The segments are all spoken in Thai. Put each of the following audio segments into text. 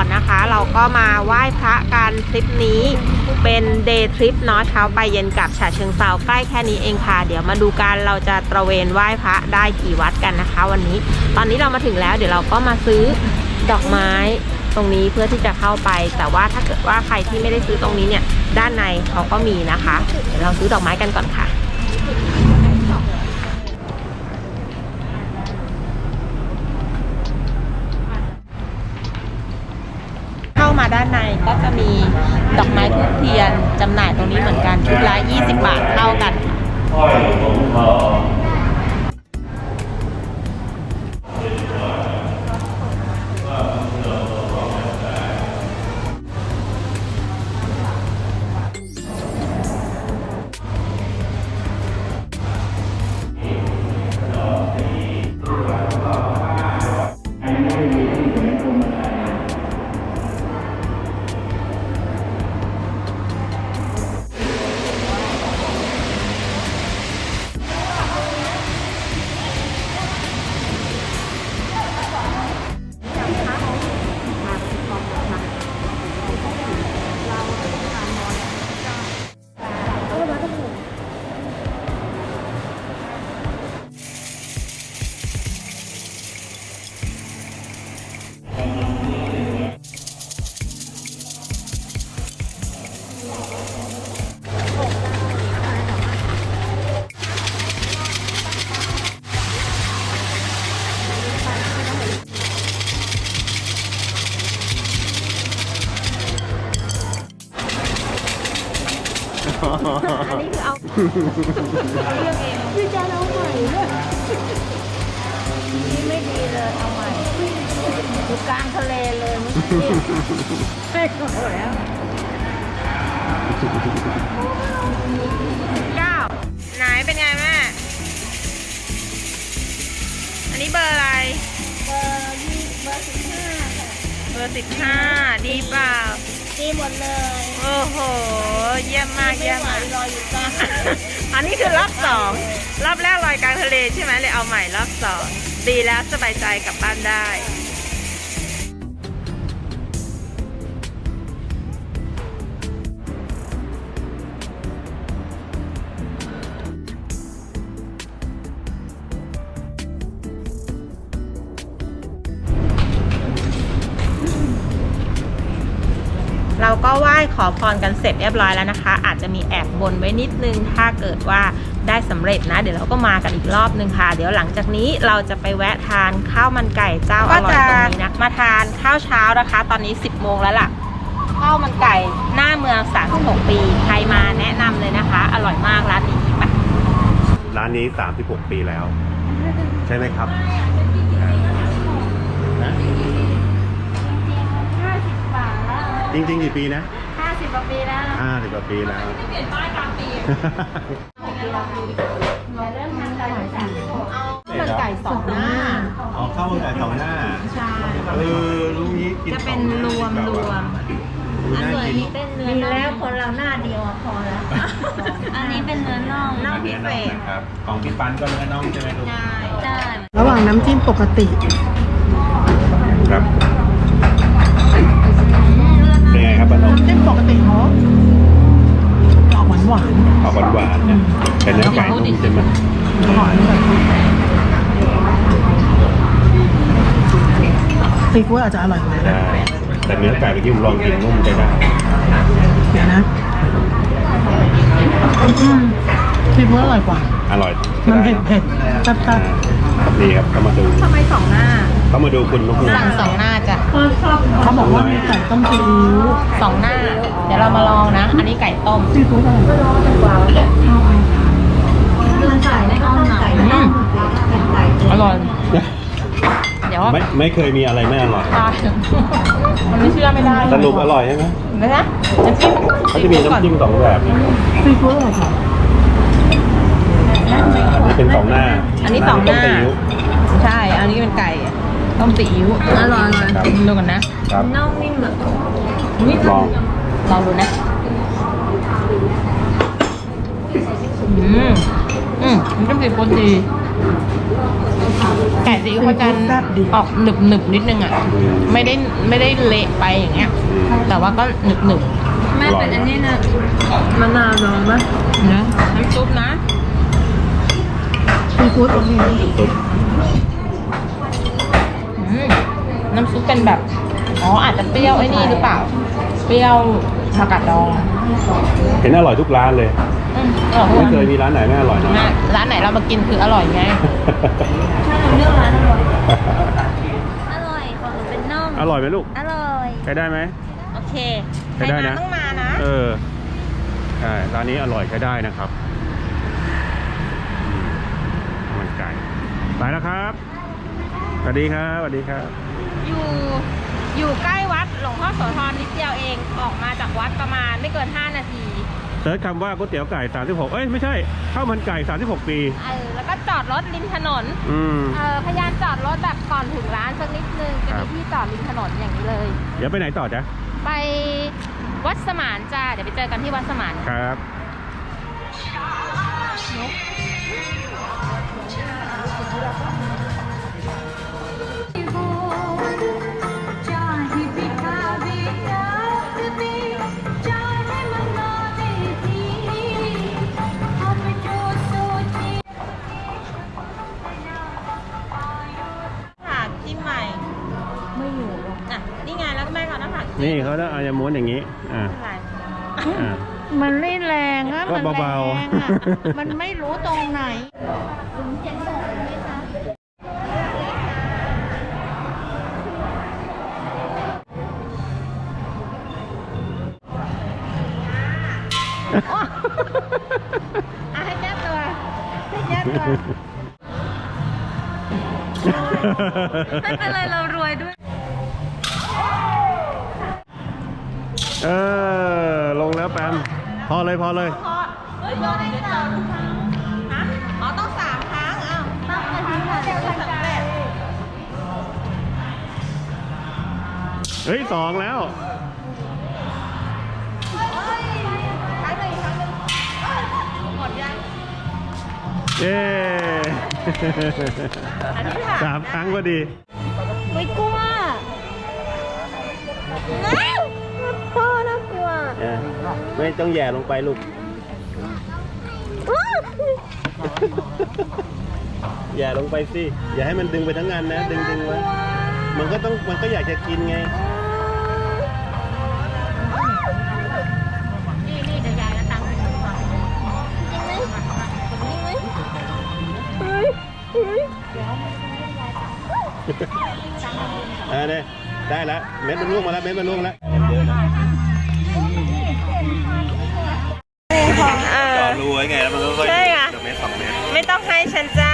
รนะคะ เราก็มาไหว้พระกันทริปนี้เป็นเดย์ทริปเนาะเช้าไปเย็นกลับฉะเชิงเซาใกล้แค่นี้เองค่ะ เดี๋ยวมาดูกันเราจะตระเวนไหว้พระได้กี่วัดกันนะคะ วันนี้ ตอนนี้เรามาถึงแล้ว เดี๋ยวเราก็มาซื้อดอกไม้ตรงนี้เพื่อที่จะเข้าไป แต่ว่าถ้าเกิดว่าใครที่ไม่ได้ซื้อตรงนี้เนี่ยด้านในเขาก็มีนะคะเดี๋ยวเราซื้อดอกไม้กันก่อนค่ะ เข้ามาด้านในก็จะมี ดอกไม้ทูบเทียนจำหน่ายตรงนี้เหมือนกันชุดละ20 บาทเท่ากันค่ะ นนี้คือเอาเลือกเองคือจะเอาใหม่เลยนี่ไม่ดีเลยเอาใหม่อยู่กลางทะเลเลยเมื่อกี้ให้ก่อนแล้วเก้าไหนเป็นไงแม่ อันนี้เบอร์อะไร เบอร์ยี่เบอร์สิบห้าค่ะ เบอร์สิบห้าดีเปล่า ดีหมดเลยโอ้โห เยี่ยมมากไม่เยี่ยมไหวมากรออยู่กลางอันนี้คือรอบสองรอบแรกลอยกลางทะเลใช่ไหมเลยเอาใหม่รอบสองดีแล้วสบายใจกลับบ้านได้ ว้ขอพรกันเสร็จเรียบร้อยแล้วนะคะ อาจจะมีแอบบนไว้นิดนึง ถ้าเกิดว่าได้สำเร็จนะ เดี๋ยวเราก็มากันอีกรอบนึงค่ะ เดี๋ยวหลังจากนี้เราจะไปแวะทานข้าวมันไก่เจ้าอร่อยตรงนี้นะมาทานข้าวเช้านะคะ ตอนนี้ 10โมงแล้วล่ะข้าวมันไก่หน้าเมือง36ปีใครมาแนะนำเลยนะคะ อร่อยมากร้านนี้ไปร้านนี้ 36 ปีแล้ว ใช่ไหมครับนะห้าสิบบาทแล้วจริงๆกี่ปีนะห้า สิบกว่าปีแล้ว50กว่าปีแล้วเปลี่ยนป้ายกลางปีเราเริ่มทำกันหลังจากมันไก่สองหน้าอ๋อข้าวมันไก่สองหน้า ใช่ เออลูกนี้กินจะเป็นรวมรวมดูน่ากินเป็นเนื้อน่องแล้วคนเราหน้าเดียวอะพอแล้ว อันนี้เป็นเนื้อน่องน่องพิเศษนะครับ ของพี่ปันก็เนื้อน่องใช่ไหมลูกใช่ได้ระหว่างน้ำจิ้มปกติ วานหวานออกหวานๆนะเป็นเนื้อไก่นุ่มใช่ไหมๆหวานแบบซีฟู้ดอาจจะอร่อยกว่านะได้ แต่เนื้อไก่เมื่อกี้ผมลองกินนุ่มใช้ได้เดี๋ยวนะอืมซีฟู้ดอร่อยกว่า อร่อย มันเผ็ดเผ็ดๆแซ่บอ่านี่ครับเขามาดูทำไมสองหน้าเขามาดูคุณนกนสั่งสองหน้าจ้ะๆเขาบอกว่ามีไก่ต้มซีอิ๊วสองหน้า เดี๋ยวเรามาลองนะ อันนี้ไก่ต้มซีฟู้ดอร่อยมันใส่ในน่องหนังอืมอร่อยเดี๋ยวไม่ไม่เคยมีอะไรไม่อร่อย ตายมันไม่เชื่อไม่ได้สรุปอร่อยใช่ไหมนะนะน้ำจิ้มเขาจะมีน้ำจิ้มสองแบบนะซีฟู้ดอร่อยกว่าอ่าอันนี้เป็นสองหน้า อันนี้สองหน้าต้มซีอิ๊วใช่ อันนี้เป็นไก่ต้มซีอิ๊วอร่อยอร่อยครับดูกันนะครับน่องนิ่มแบบลอง ลองดูนะ อืม อืมน้ำจิ้มซีฟู้ดดีไก่ซีอิ๊วเขาจะแซ่บดีออกหนึบหนึบๆนิดนึงอะ ไม่ได้ไม่ได้เละไปอย่างเงี้ย แต่ว่าก็หนึบหนึบแม่เป็นอันนี้นะมะนาวลองไหมๆนะน้ำซุปนะซีฟู้ดโอเคซุปอืมน้ำซุปเป็นแบบ อ๋ออาจจะเปรี้ยวไอ้นี่หรือเปล่า เปรี้ยว ผักกาดดอง เห็นอร่อยทุกร้านเลย อืมอร่อยไม่เคมากยมีร้านไหนไม่อร่อยนะนะร้านไหนเรามากินคืออร่อยไง ถ้าเราเลือกร้านอร่อยอร่อยของหนูเป็นน่องอร่อยไหมลูกอร่อยใช้ได้ไหม โอเคใช้ได้นะ ต้องมานะ เออใช่ร้านนี้อร่อยใช้ได้นะครับอืมข้าวมันไก่ไปแล้วครับสวัสดีครับสวัสดีครับ อยู่ อยู่ใกล้วัดหลวงพ่อโสธรนิดเดียวเองออกมาจากวัดประมาณไม่เกิน 5 นาทีเซิร์ชคำว่าก๋วยเตี๋ยวไก่ 36 เอ้ยไม่ใช่ข้าวมันไก่ 36 ปี เออแล้วก็จอดรถริมถนนอืมเออพยายามจอดรถแบบก่อนถึงร้านสักนิดนึงจะครัมีบที่จอดริมถนนอย่างนี้เลย เดี๋ยวไปไหนต่อจ๊ะไปวัดสมานจ้าเดี๋ยวไปเจอกันที่วัดสมาน ครับ ไงแล้วก็แม่ก็เอาน้ำผักนี่เขาต้องเอาจะม้วนอย่างนี้ อ่าอะไรอ่า มันไม่แรงอะก็มันแรเบาๆ งอะมันไม่รู้ตรงไหน อะให้แก้ตัวให้แก้ตัว ไม่เป็นไรเรารวยด้วย เออ ลงแล้วแปมพอเลยพอเลยพอเฮ้ยโยนได้สองครั้งฮะอ๋อต้องสามครั้งอ้าวต้องไปทำงานเดียวกันสำเร็จเฮ้ยสองแล้วครั้งหนึ่งครั้งหนึ่งหมดยังเย้ อันนี้ค่ะสามครั้งพอดี ไม่กลัวน้าวพ่อน่ากลัว เออไม่ต้องแย่ลงไปลูก อย่าลงไปสิ อย่าให้มันดึงไปทั้งงานนะ ดึงดึงไว้มันก็ต้อง มันก็อยากจะกินไง นี่นี่เดี๋ยวยายก็ตังค์ให้ดูก่อนจริงไหมจริงไหมอ่าเนี่ยได้แล้ว เม็ดมันร่วงมาแล้ว เม็ดมันร่วงแล้ว รูไว้ไงแล้วมันก็ค่อยใช่ไง เดี๋ยวเม็ดสองเม็ดไม่ต้องให้ฉันจ้า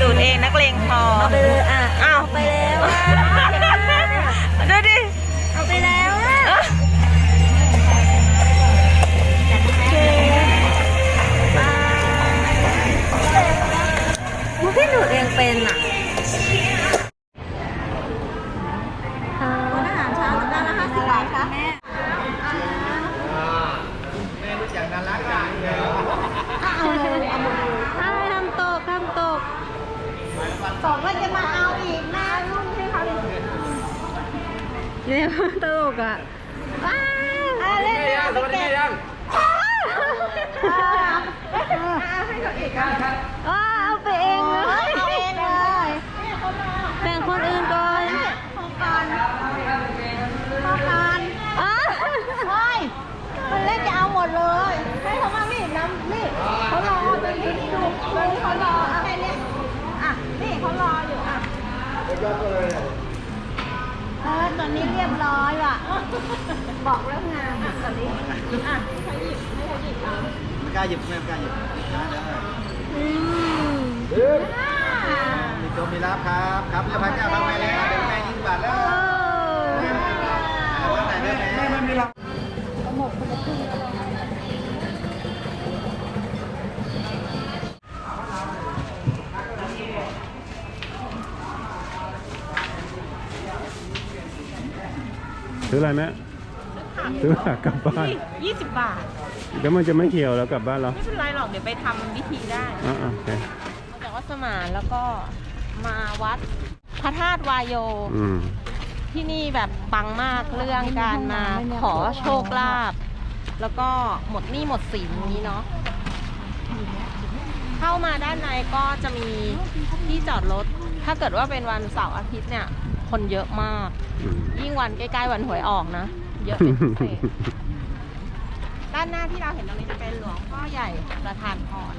ดูดเองนักเลงพอ เอาไปเลยอะอ้าว ไปแล้วอะดูดิเอาไปแล้วอะมุกที่หนูเองเป็นอะอาหารเช้าจานละห้าสิบบาทค่ะแม่ เอาเลยเอาเลยใช่ทำตกทำตกสองก็จะมาเอาอีกนะรุ่นที่เขา เนี่ยตลกอะว้าวเล่นสวัสดียังให้เขาอีกอะว้าเอาไปเองเลยเอาเองเลยแบ่งคนอื่นก่อนของกันของกันอะเฮ้ยมันเล่นจะเอาหมดเลยให้เขามานี่น้ำนี่เขารอตรงนี้ดูเลยเขารออะแค่เนี้ยอะนี่เขารออยู่อะ ออตอนนี้เรียบร้อยว่ะ บอกแล้วไงอะตอนนี้อะเขาหยิบให้เขาหยิบเอาไม่กล้าหยิบไม่กล้าหยิบนะเดี๋ยวให้อืมอ่ามีโจมีลาบครับ ครับเรียกพันเจ้าพันไปแล้วเดี๋ยวแม่ยิงบาทแล้ว ซื้ออะไรแม่ซื้อผักกลับบ้านยี่สิบบาทแล้วมันจะไม่เขียวแล้วกลับบ้านเราไม่เป็นไรหรอกเดี๋ยวไปทำวิธีได้อ่าโอเคแต่ว่าสมานแล้วก็มาวัดพระธาตุวายโย อืม ที่นี่แบบปังมากเรื่องการมาขอโชคลาภแล้วก็หมดหนี้หมดสินอย่างนี้เนาะเข้ามาด้านในก็จะมีที่จอดรถ ถ้าเกิดว่าเป็นวันเสาร์อาทิตย์เนี่ย คนเยอะมากอืมยิ่งวันใกล้ๆวันหวยออกนะ เยอะเป็นพิเศษด้านหน้าที่เราเห็นตรงนี้จะเป็นหลวงพ่อใหญ่ประธานพร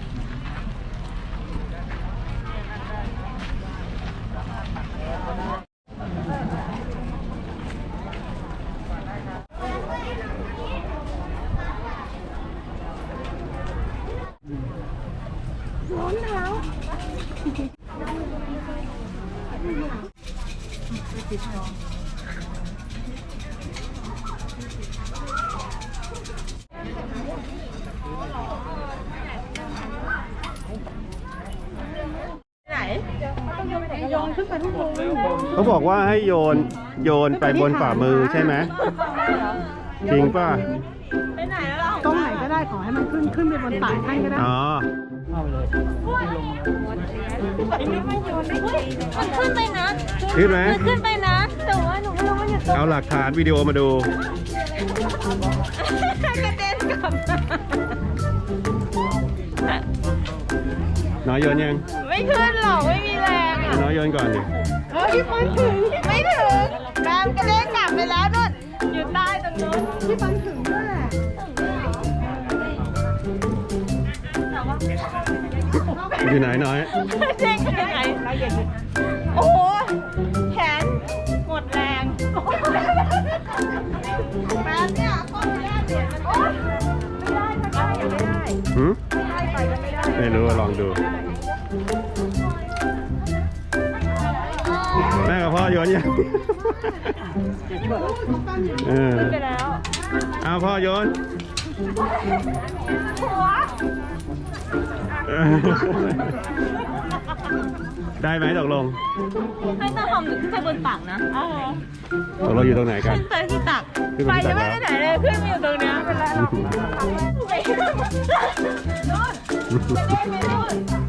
ไหน เขาบอกว่าให้โยนโยนไปบนฝ่ามือใช่ไหมจริงป่ะไปไหนแล้วเราตรงไหนก็ได้ขอให้มันขึ้นขึ้นไปบนตักท่านก็ได้อ๋อมันขึ้นไปนะขึ้นไหมมันขึ้นไปนะ แต่ว่าหนูไม่รู้มันอยู่ตรงเอาหลักฐานวิดีโอมาดูกระเด็นกลับมาน้อยโยนยัง ไม่ขึ้นหรอกไม่มีแรงอะน้อยโยนก่อนดิ เฮ้ยมันถึง ไม่ถึงแบมกระเด็นกลับไปแล้วนู่นอยู่ใต้ตรงนู้นที่มันถึงด้วย อยู่ไหนน้อย เด้งไปไหนโอ้โหแขนหมดแรงแบมเนี่ยข้อแรกเหรียมันโอ๊ยไม่ได้ถ้าได้ยังไม่ได้หืมได้ไปก็ไม่ได้ ไม่รู้ลองดู อโยนยังเออไปแล้วเอาพ่อโยนเออได้ไหมตกลงให้ตาทำหนูขึ้นไปบนตักนะตกลงอยู่ตรงไหนกันขึ้นไปที่ตักขึ้นไปไปที่จะตักไม่แล้วไปไหนเลยขึ้นมาอยู่ตรงเนี้ยเป็นไรหรอกแ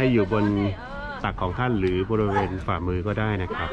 ให้อยู่บนตักของท่านหรือบริเวณฝ่ามือก็ได้นะครับ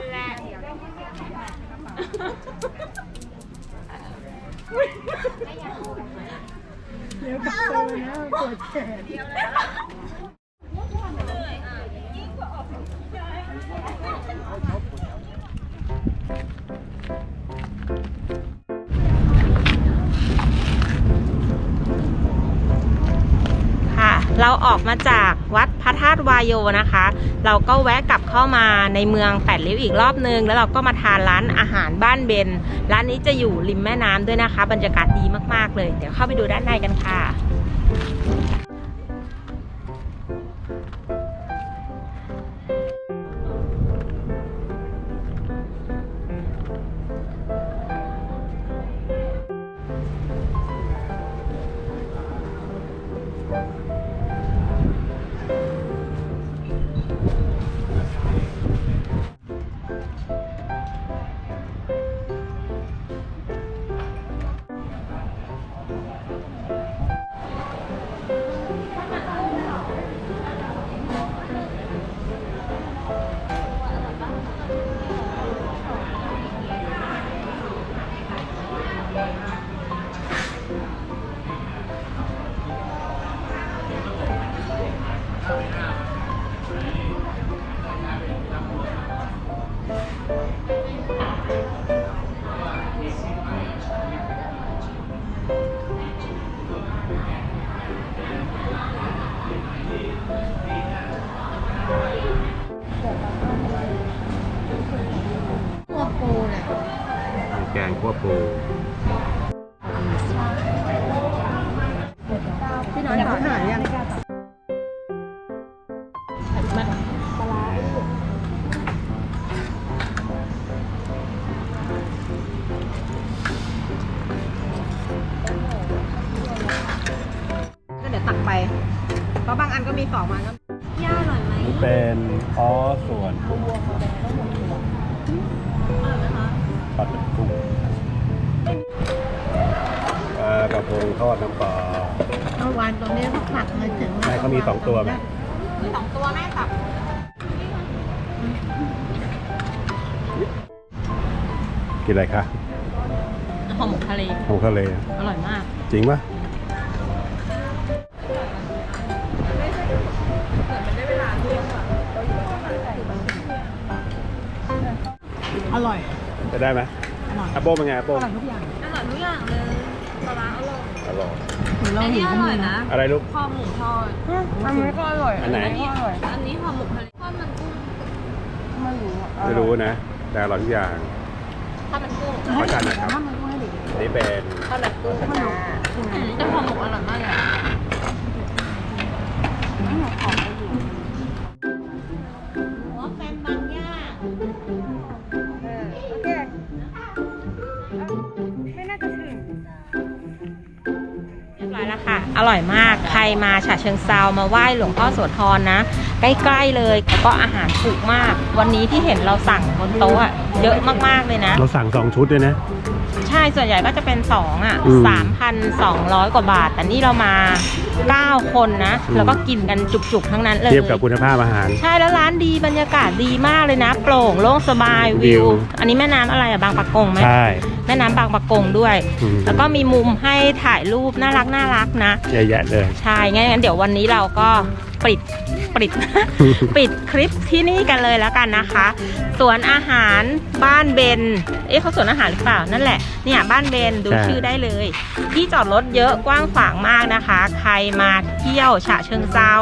ค่ะเราออกมาจาก วัดพระธาตุวายโยนะคะ เราก็แวะกลับเข้ามาในเมืองแปดริ้วอีกรอบนึง แล้วเราก็มาทานร้านอาหารบ้านเบน ร้านนี้จะอยู่ริมแม่น้ำด้วยนะคะ บรรยากาศดีมากๆเลย เดี๋ยวเข้าไปดูด้านในกันค่ะ แกงคั่วปู พงทอดน้ำปลา เมื่อวานตรงนี้เขาผักมาถึงใช่เขามีสองตัวไหม มีสองตัวแม่ตับกินอะไรคะห่อหมกทะเลของทะเลอร่อยมาก จริงปะอร่อย จะได้ไหมอร่อยอาโบเป็นไงอาโบอร่อยทุกอย่าง อร่อยทุกอย่างเลยปลาร้าอร่อย อร่อยเหมือนเราอันเห็นี้นอข้างร่ในอยนะนะอะไรลูก คอหมูทอด อันนี้ก็อร่อยอันไหนอันนี้อันนี้ห่อหมกทะเลทอดมันกุ้งไม่รู้อะไม่รู้นะ แต่อร่อยทุกอย่างทอดมันกุ้งขอจานหน่อยครับ ถ้ามันก็ให้เด็กอันนี้เป็นทอดแบบกุ้งๆมันหนุกอืมแต่ห่อหมกอร่อยมากเลยอะ ไม่หนุกของ อร่อยมาก ใครมาฉะเชิงเซามาไหว้หลวงพ่อโสธรนะ ใกล้ๆเลยแล้วก็อาหารถูกมาก วันนี้ที่เห็นเราสั่งบนโต๊ะอะเยอะมากๆเลยนะ เราสั่งสองชุดเลยนะ ใช่ส่วนใหญ่ก็จะเป็น2อะอืม3,200กว่าบาท แต่นี่เรามา9คนนะอืมแล้วก็กินกันจุกๆทั้งนั้นเลย เทียบกับคุณภาพอาหาร ใช่แล้วร้านดีบรรยากาศดีมากเลยนะ โปร่งโล่งสบายวิวิววอันนี้แม่น้ำอะไรอะบางปะกงไหมใช่ แม่น้ำบางปะกงด้วย อืม แล้วก็มีมุมให้ถ่ายรูปน่ารักน่ารักนะ เยอะแยะเลย ใช่งั้นงั้นเดี๋ยววันนี้เราก็ ปิดปิด ปิดคลิปที่นี่กันเลยแล้วกันนะคะ สวนอาหารบ้านเบน เอ๊ะเขาสวนอาหารหรือเปล่านั่นแหละเนี่ยบ้านเบนดูใช่ชื่อได้เลย ที่จอดรถเยอะกว้างขวางมากนะคะ ใครมาเที่ยวฉะเชิงเซา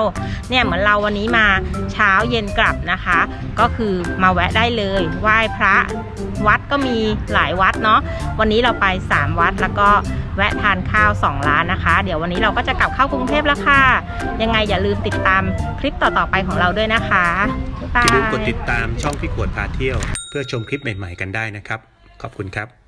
เนี่ยเหมือนเราวันนี้มาเช้าเย็นกลับนะคะ ก็คือมาแวะได้เลย ไหว้พระวัดก็มีหลายวัดเนาะวันนี้เราไป 3 วัดแล้วก็แวะทานข้าว 2 ร้านนะคะ เดี๋ยววันนี้เราก็จะกลับเข้ากรุงเทพแล้วค่ะ ยังไงอย่าลืมติดตามคลิปต่อๆไปของเราด้วยนะคะอย่าลืมกดติดตามช่องพี่ขวดพาเที่ยว เพื่อชมคลิปใหม่ ๆ กันได้นะครับ ขอบคุณครับ